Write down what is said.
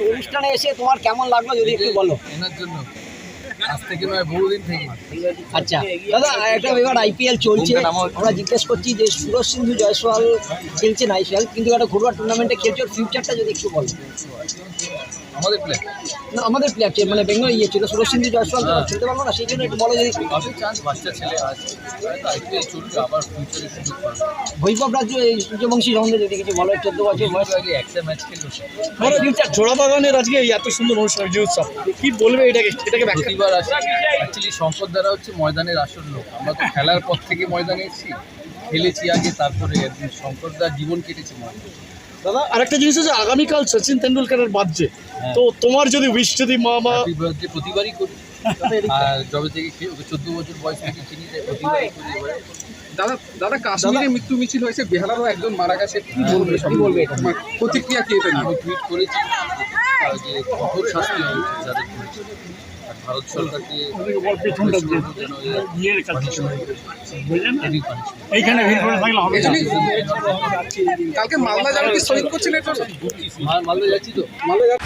অনুষ্ঠানে এসে তোমার কেমন লাগল যদি একটু বলো? এনার জন্য। আজ থেকে নয় বহুদিন থেকে। আচ্ছা দাদা একটা এবার আইপিএল চলছে। আমরা জিজ্ঞেস করছি যে সুরজ সিন্ধু জয়সওয়াল খেলছেন আইপিএল কিন্তু একটা ঘরোয়া টুর্নামেন্টে খেলছে ফিউচারটা যদি একটু বলো আমাদের প্লেয়ার না আমাদের প্লেয়ার মানে বেঙ্গল ইয়ে ছিল সুরজ সিন্ধু জয়সওয়াল তো খেলতে পারব না সেই জন্য একটু বলো যদি পাবে বাচ্চা ছেলে আছে। আইপিএল চলবে আবার ফিউচারে সুযোগ বৈভব রাজ্য এই সূর্যবংশী সম্বন্ধে যদি কিছু বলো চোদ্দ বছর বয়স। আগে একটা ম্যাচ খেললো। মানে জোড়া বাগানের আজকে এই এত সুন্দর অনুষ্ঠান উৎসব। কি বলবে এটাকে? এটাকে ব্যাখ্যা প্রতিবার আসে অ্যাকচুয়ালি শঙ্কর দ্বারা হচ্ছে ময়দানের আসল লোক। আমরা তো খেলার পর থেকে ময়দানে এসেছি খেলেছি আগে তারপরে একদিন শঙ্করদার জীবন কেটেছে ময়দানে। দাদা আরেকটা জিনিস হচ্ছে আগামীকাল সচিন তেন্ডুলকারের বাজছে হ্যাঁ। তো তোমার যদি উইশ যদি মা বার্থডে প্রতিবারই করি। আর যবে থেকে ওকে চোদ্দ বছর বয়স থেকে চিনি তাই প্রতিবারই করি এবারে। দাদা দাদা কাশ্মীরে মৃত্যু মিছিল হয়েছে বেহালারও একজন মারা গেছে কি বলবে? সব বলবে প্রতিক্রিয়া কি এটা আমি টুইট করেছি। আহ, যে কঠোর শাস্তি হবে যাদের আর ভারত সরকারকে কালকে মালদা যাবে কি শহীদ করছেন মালদা যাচ্ছি তো। মালদা